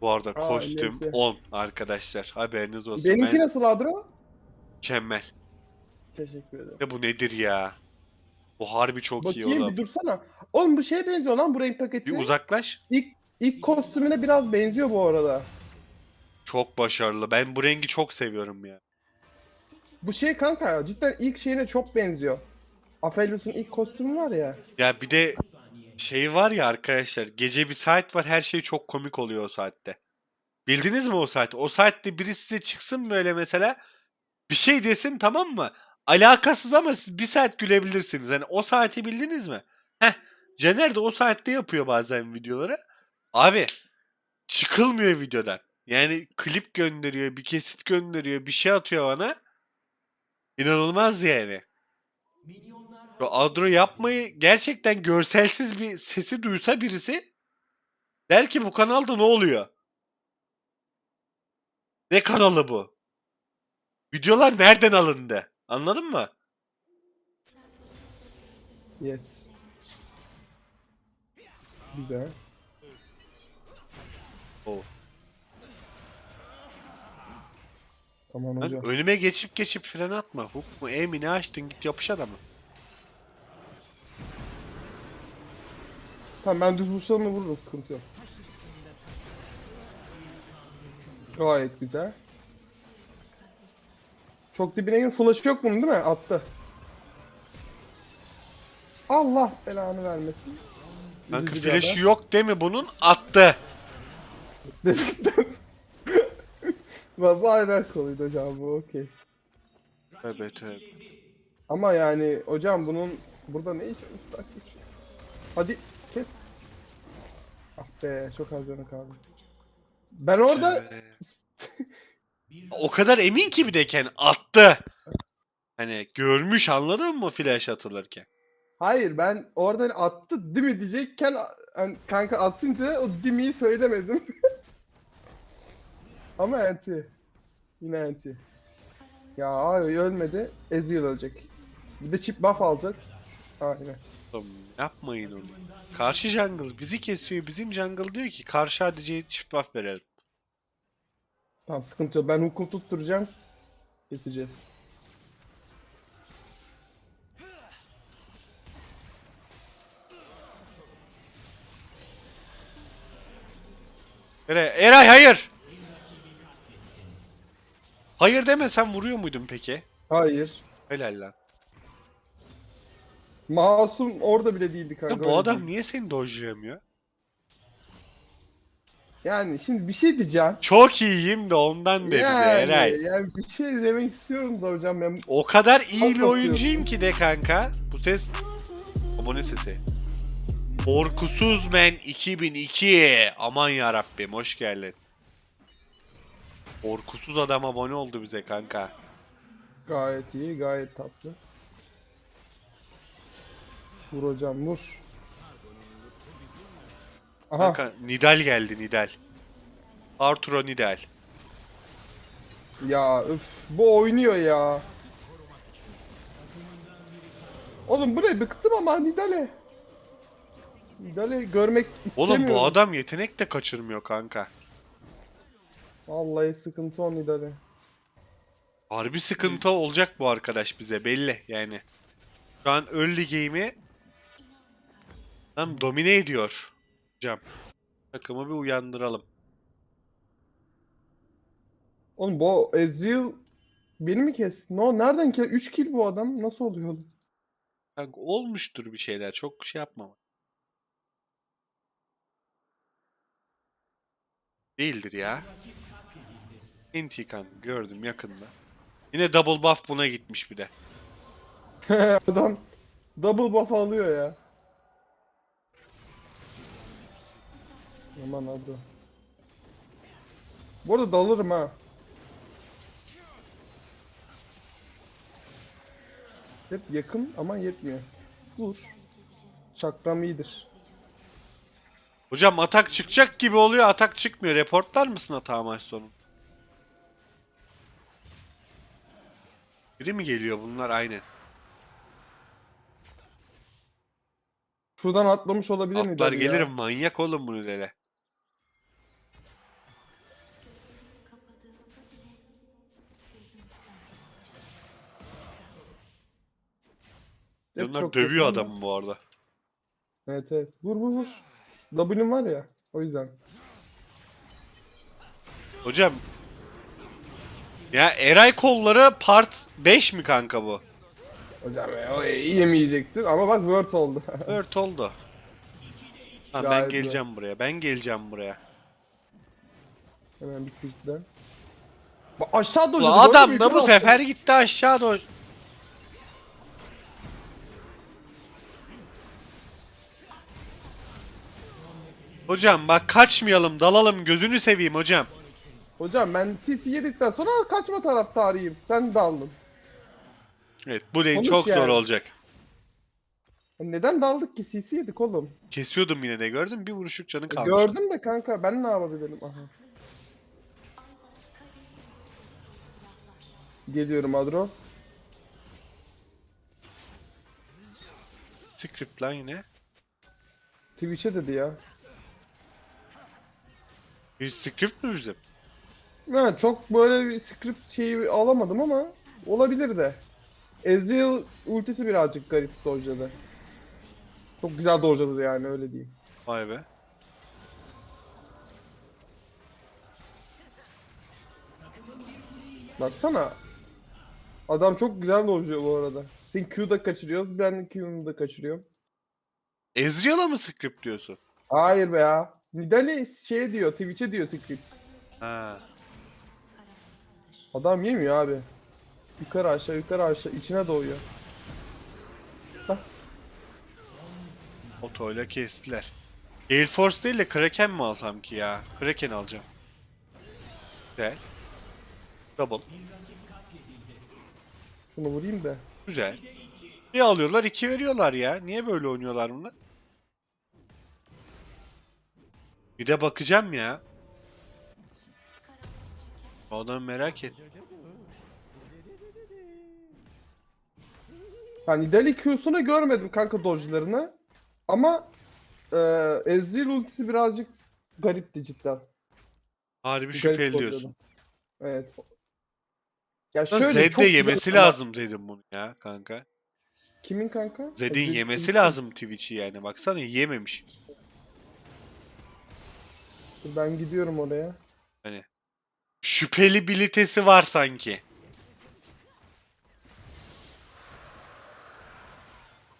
Bu arada Aa, kostüm neyse. 10 arkadaşlar. Haberiniz olsun. Benimki Ben nasıl Adro? mükemmel. Teşekkür ederim. Ya bu nedir ya? Bu harbi çok iyi Bakayım bir oğlum. dursana. Oğlum bu şeye benziyor lan bu renk paketi. Bir uzaklaş. İlk, ilk kostümüne biraz benziyor bu arada. Çok başarılı. Ben bu rengi çok seviyorum ya. Bu şey kanka ya, cidden ilk şeyine çok benziyor. Aphelios'un ilk kostümü var ya. Ya bir de şey var ya arkadaşlar. Gece bir saat var. Her şey çok komik oluyor o saatte. Bildiniz mi o saat? O saatte biri size çıksın böyle mesela. Bir şey desin tamam mı? Alakasız ama siz bir saat gülebilirsiniz. Hani o saati bildiniz mi? Heh. Caner de o saatte yapıyor bazen videoları. Abi çıkılmıyor videodan. Yani klip gönderiyor, bir kesit gönderiyor, bir şey atıyor bana. İnanılmaz yani. Şu Adro yapmayı gerçekten görselsiz bir sesi duysa birisi der ki bu kanalda ne oluyor? Ne kanalı bu? Videolar nereden alındı? Anladın mı? Yes. Güzel. Oh. Tamam Lan hocam. önüme geçip geçip fren atma. Hook mu E mi ne açtın git yapış adamı. Tamam ben düz vuruşlarımı vururum sıkıntı yok. Gayet güzel. Çok dibine gir. Flash yok bunun değil mi? Attı. Allah belanı vermesin. Kanka Üzücü bir flash'ı yok değil mi bunun? Attı. Dedikten. Bu bu ayrı konuydu hocam bu okey. Tövbe tövbe. Ama yani hocam bunun burada ne iş? Bak. Hadi. Ah be çok az canı kaldı. Ben orada o kadar emin ki bir deken attı. Hani görmüş anladın mı flash atılırken? hayır ben orada hani attı değil mi diyecekken hani kanka atınca o dimiyi söylemedim. Ama anti. Yine anti. Ya ay ölmedi. Ezreal ölecek. Bir de chip buff alacak. Aynen. Oğlum yapmayın onu. Karşı jungle bizi kesiyor. Bizim jungle diyor ki karşı ADC'ye çift buff verelim. Tamam sıkıntı yok. Ben hukum tutturacağım. Keseceğiz. Eray, Eray hayır. Hayır demesen vuruyor muydun peki? Hayır. Helal lan. Masum orada bile değildi kanka. Ya bu öyle adam değil. niye seni dojlayamıyor? Yani şimdi bir şey diyeceğim. Çok iyiyim de ondan de bize yani, Eray. yani bir şey demek istiyorum da hocam ben. O kadar iyi bir oyuncuyum ki de kanka. Bu ses abone sesi. Korkusuz Men 2002. Aman ya Rabbim hoş geldin. Korkusuz adam abone oldu bize kanka. Gayet iyi, gayet tatlı. Vur hocam vur. Aha Kanka Nidal geldi Nidal. Arturo Nidal. ya öf bu oynuyor ya. Oğlum bu ne bıktım ama Nidale. Nidale görmek istemiyorum. Oğlum bu adam yetenek de kaçırmıyor kanka. Vallahi sıkıntı o Nidale. Harbi sıkıntı olacak bu arkadaş bize belli yani. Şu an early game'i tam domine ediyor. Hocam. Takımı bir uyandıralım. Oğlum bu Ezreal beni mi kesti? No nereden ki? 3 kill bu adam. Nasıl oluyor oğlum? Kanka olmuştur bir şeyler. Çok şey yapma. Değildir ya. İntikam gördüm yakında. Yine double buff buna gitmiş bir de. Adam double buff alıyor ya. Aman adı. Bu arada dalırım ha. Hep yakın ama yetmiyor. Dur. Çakram iyidir. Hocam atak çıkacak gibi oluyor. Atak çıkmıyor. Reportlar mısın hata maç sonu? Biri mi geliyor bunlar? Aynen. Şuradan atlamış olabilir miydi? Atlar abi ya? gelirim manyak oğlum bunu dele. Hep Onlar çok dövüyor adamı bu arada. Evet evet. Vur vur vur. W'm var ya. O yüzden. Hocam. Ya Eray kolları part 5 mi kanka bu? Hocam ya, o yemeyecektin ama bak word oldu. Ört oldu. Tamam ben Gayet geleceğim buraya. Ben geleceğim buraya. Hemen bir. Bak aşağı doğru. Bu adam da bu sefer gitti aşağı doğru. Hocam bak kaçmayalım dalalım gözünü seveyim hocam. Hocam ben CC yedikten sonra kaçma taraftarıyım. Sen de aldın. Evet bu lane Konuş çok zor yani. olacak. Neden daldık ki? CC yedik oğlum. Kesiyordum yine de gördün bir vuruşluk canı E, kalmış. gördüm de kanka ben ne yapabilirim? Aha. Geliyorum Adro. Script lan yine. Twitch'e dedi ya. Bir script mi bizim? Ha, çok böyle bir script şeyi alamadım ama olabilir de. Ezreal ultisi birazcık garip dojladı. Çok güzel dojladı yani öyle diyeyim. Vay be. Baksana. Adam çok güzel dojluyor bu arada. Sen Q'da kaçırıyoruz, ben Q'nu da kaçırıyorum. Ezreal'a mı script diyorsun? Hayır be ya. Nidali şey diyor, Twitch'e diyor script. Ha. Adam yemiyor abi. Yukarı aşağı yukarı aşağı içine doğuyor. Otoyla kestiler. Gale Force değil de Kraken mi alsam ki ya? Kraken alacağım. Güzel. Double. Şunu vurayım da. Güzel. Bir alıyorlar iki veriyorlar ya. Niye böyle oynuyorlar bunlar? Bir de bakacağım ya. O adamı merak et. Ha Nidali Q'sunu görmedim kanka dojlarını. Ama e, Ezreal ultisi birazcık garipti cidden. Harbi şüpheli diyorsun. Evet. Ya şöyle Zed de güzel yemesi ama- lazım Zed'in bunu ya kanka. Kimin kanka? Zed'in Zed- yemesi lazım Twitch'i yani. Baksana yememiş. Ben gidiyorum oraya. Hani şüpheli bilitesi var sanki.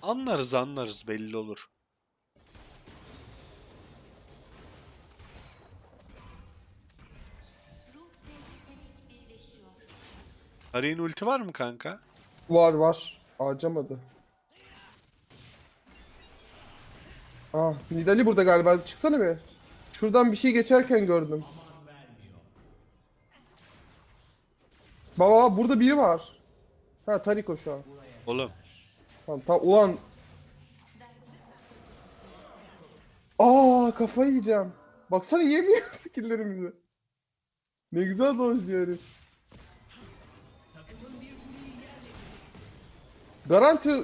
Anlarız anlarız belli olur. Arayın ulti var mı kanka? Var var. Harcamadı. Ah Nidali burada galiba. Çıksana bir. Şuradan bir şey geçerken gördüm. Baba burada biri var. Ha Tariko şu an. Oğlum Tamam tamam ulan. Aa kafayı yiyeceğim. Baksana yemiyor skilllerimizi. Ne güzel dojluyor herif. Garanti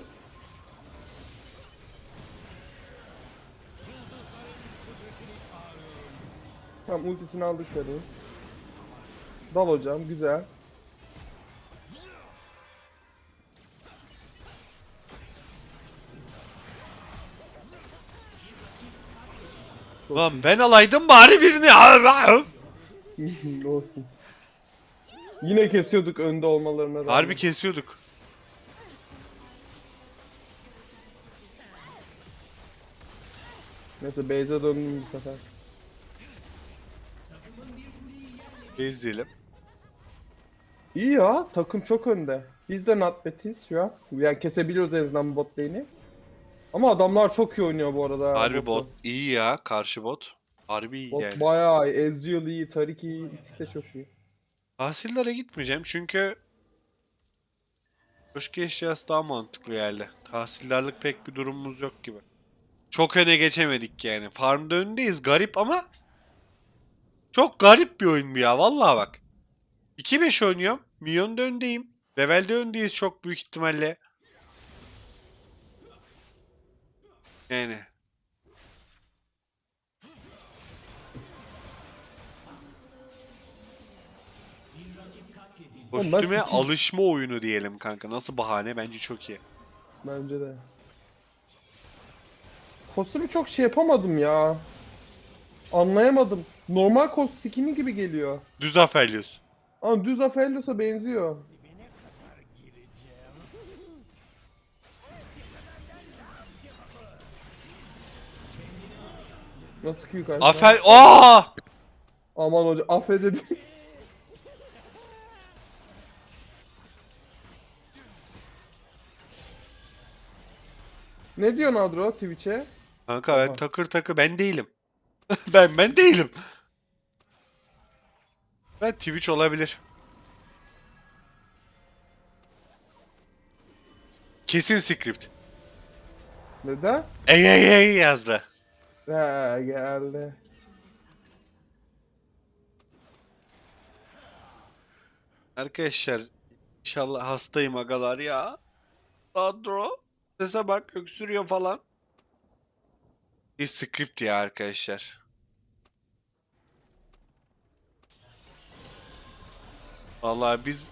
Tamam ultisini aldık tabii. Dal hocam güzel. lan ben alaydım bari birini. Olsun. Yine kesiyorduk önde olmalarına rağmen. Harbi kesiyorduk. Neyse base'e döndüm bu sefer. İzleyelim. İyi ya takım çok önde. Biz de not betiz şu an. Yani kesebiliyoruz en azından bot lane'i. Ama adamlar çok iyi oynuyor bu arada. ha, Harbi bot iyi ya karşı bot. Harbi iyi Bot yani. bayağı iyi. Ezreal iyi, Tarik iyi. İkisi de çok iyi. Tahsillere gitmeyeceğim çünkü Coşku eşyası daha mantıklı geldi. Tahsillerlik pek bir durumumuz yok gibi. Çok öne geçemedik yani. Farmda öndeyiz garip ama çok garip bir oyun bu ya vallahi bak. 2-5 oynuyorum. Milyonda öndeyim. Levelde öndeyiz çok büyük ihtimalle. Yani. Kostüme alışma oyunu diyelim kanka. Nasıl bahane? Bence çok iyi. Bence de. Kostümü çok şey yapamadım ya. Anlayamadım. Normal kostüm skin'i gibi geliyor. Düz Aphelios. Ama düz Aphelios'a benziyor. Nasıl Q kaçtı? Afel... Aa! Aman hoca affedin. ne diyorsun Adro Twitch'e? Kanka ben takır takır ben değilim. ben ben değilim. Ben Twitch olabilir. Kesin script. Neden? Ey ey ey yazdı. He geldi. Arkadaşlar inşallah hastayım agalar ya. Sandro sese bak öksürüyor falan. Bir script ya arkadaşlar. Vallahi biz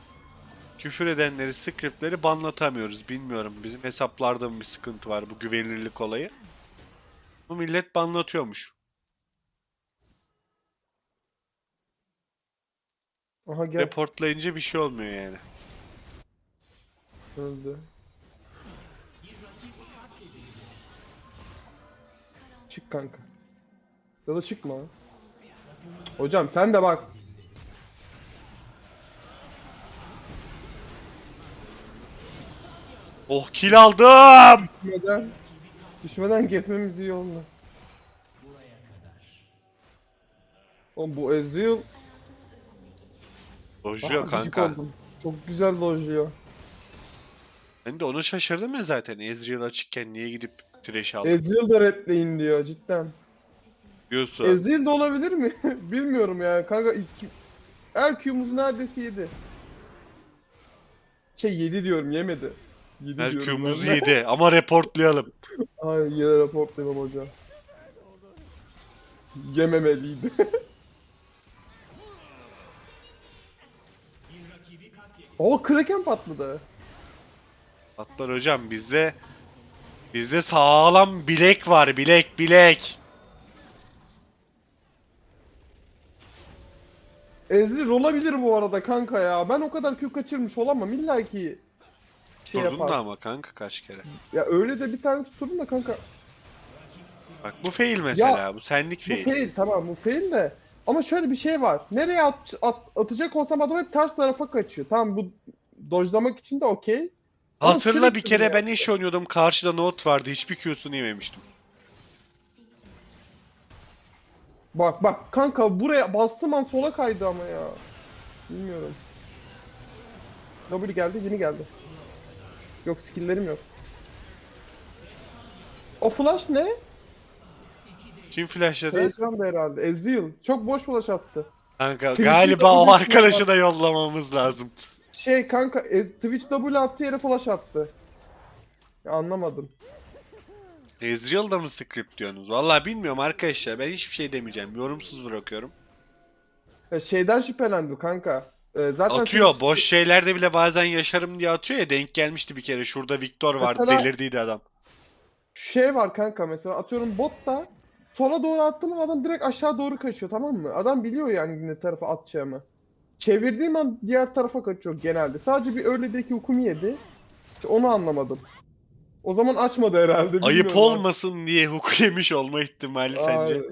küfür edenleri, scriptleri banlatamıyoruz. Bilmiyorum. Bizim hesaplarda mı bir sıkıntı var bu güvenilirlik olayı. Bu millet banlatıyormuş. Aha gel. Reportlayınca bir şey olmuyor yani. Öldü. Çık kanka. Ya da çıkma. Hocam sen de bak. Oh kill aldım. Düşmeden, düşmeden kesmemiz iyi oldu. Oğlum bu Ezreal Dojuyor Aa, gıcık kanka. oldum. Çok güzel dojuyor. Ben de ona şaşırdım ya zaten. Ezreal açıkken niye gidip trash aldın Ezreal da redleyin diyor cidden. diyorsun. Ezreal de olabilir mi? Bilmiyorum yani kanka iki... Her Q'muz neredeyse yedi. Şey yedi diyorum yemedi. Yedi Her diyorum ben yedi ama reportlayalım. Ay yine raportlayalım hocam. Yememeliydi. O Kraken patladı. Atlar hocam bizde bizde sağlam bilek var bilek bilek. Ezreal olabilir bu arada kanka ya. Ben o kadar Q kaçırmış olamam. İlla ki şey yapar. da ama kanka kaç kere. Ya öyle de bir tane tuturdum da kanka. Bak bu fail mesela bu senlik Bu fail. fail tamam bu fail de. Ama şöyle bir şey var. Nereye at, at- atacak olsam adam hep ters tarafa kaçıyor. Tamam bu dojlamak için de okey. Hatırla bir kere ben iş oynuyordum karşıda note vardı hiçbir Q'sunu yememiştim. Bak bak kanka buraya bastım an sola kaydı ama ya. Bilmiyorum. W geldi yeni geldi. Yok skill'lerim yok. O flash ne? Kim flashladı? Heyecan da herhalde. Ezreal. Çok boş flash attı. Kanka Twitch'te galiba o arkadaşı da yollamamız lazım. Şey kanka e, Twitch W attığı yere flash attı. Ya anlamadım. Ezreal da mı script diyorsunuz? Vallahi bilmiyorum arkadaşlar ben hiçbir şey demeyeceğim. Yorumsuz bırakıyorum. Ya şeyden şüphelendim kanka. E, zaten Atıyor. Twitch- Boş şeylerde bile bazen yaşarım diye atıyor ya. Denk gelmişti bir kere. Şurada Victor vardı. Mesela- Delirdiydi adam. şey var kanka mesela atıyorum botta sola doğru attığım an adam direkt aşağı doğru kaçıyor tamam mı? Adam biliyor yani ne tarafa atacağımı. Çevirdiğim an diğer tarafa kaçıyor genelde. Sadece bir öğledeki hukumu yedi. İşte onu anlamadım. O zaman açmadı herhalde. Ayıp bilmiyorum olmasın diye hukuk yemiş olma ihtimali artık. sence?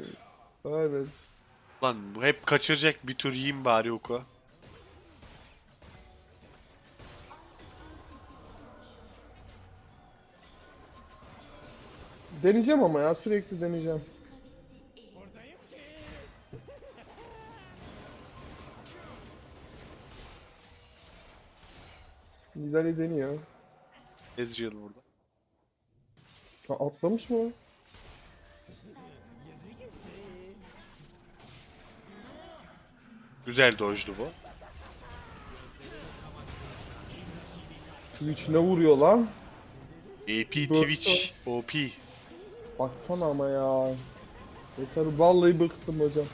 Aynen. Aynen. Lan bu hep kaçıracak bir tur yiyeyim bari hukuku. Deneyeceğim ama ya sürekli deneyeceğim. Nidali deniyor. Ezreal burada. Ha, atlamış mı? Güzel dojdu bu. Twitch ne vuruyor lan? AP Dojdu. Twitch OP. Baksana ama ya. Yeter vallahi bıktım hocam.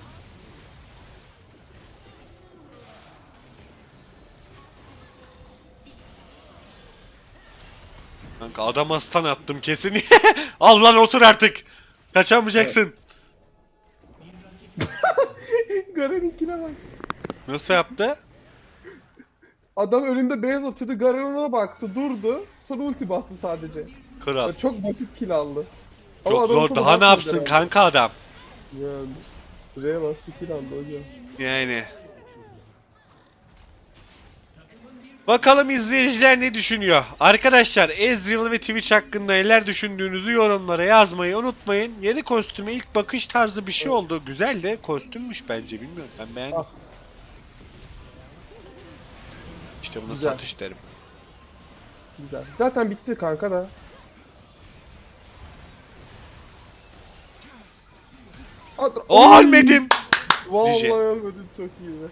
Kanka adama stun attım kesin. Al lan otur artık. Kaçamayacaksın. Garen'inkine bak. Nasıl yaptı? Adam önünde beyaz atıyordu. Garen ona baktı durdu. Sonra ulti bastı sadece. Kral. Ya çok basit kill aldı. Ama Çok adam zor. Daha ne yapsın herhalde. kanka adam? Yani. Buraya kill aldı hocam. Yani. Bakalım izleyiciler ne düşünüyor? Arkadaşlar Ezreal ve Twitch hakkında neler düşündüğünüzü yorumlara yazmayı unutmayın. Yeni kostüme ilk bakış tarzı bir şey oldu. Güzel de kostümmüş bence bilmiyorum. Ben beğendim. Ah. İşte buna Güzel. satış derim. Güzel. Zaten bitti kanka da. At- Oy! ölmedim. Vallahi Diyeceğim. ölmedin çok iyi be.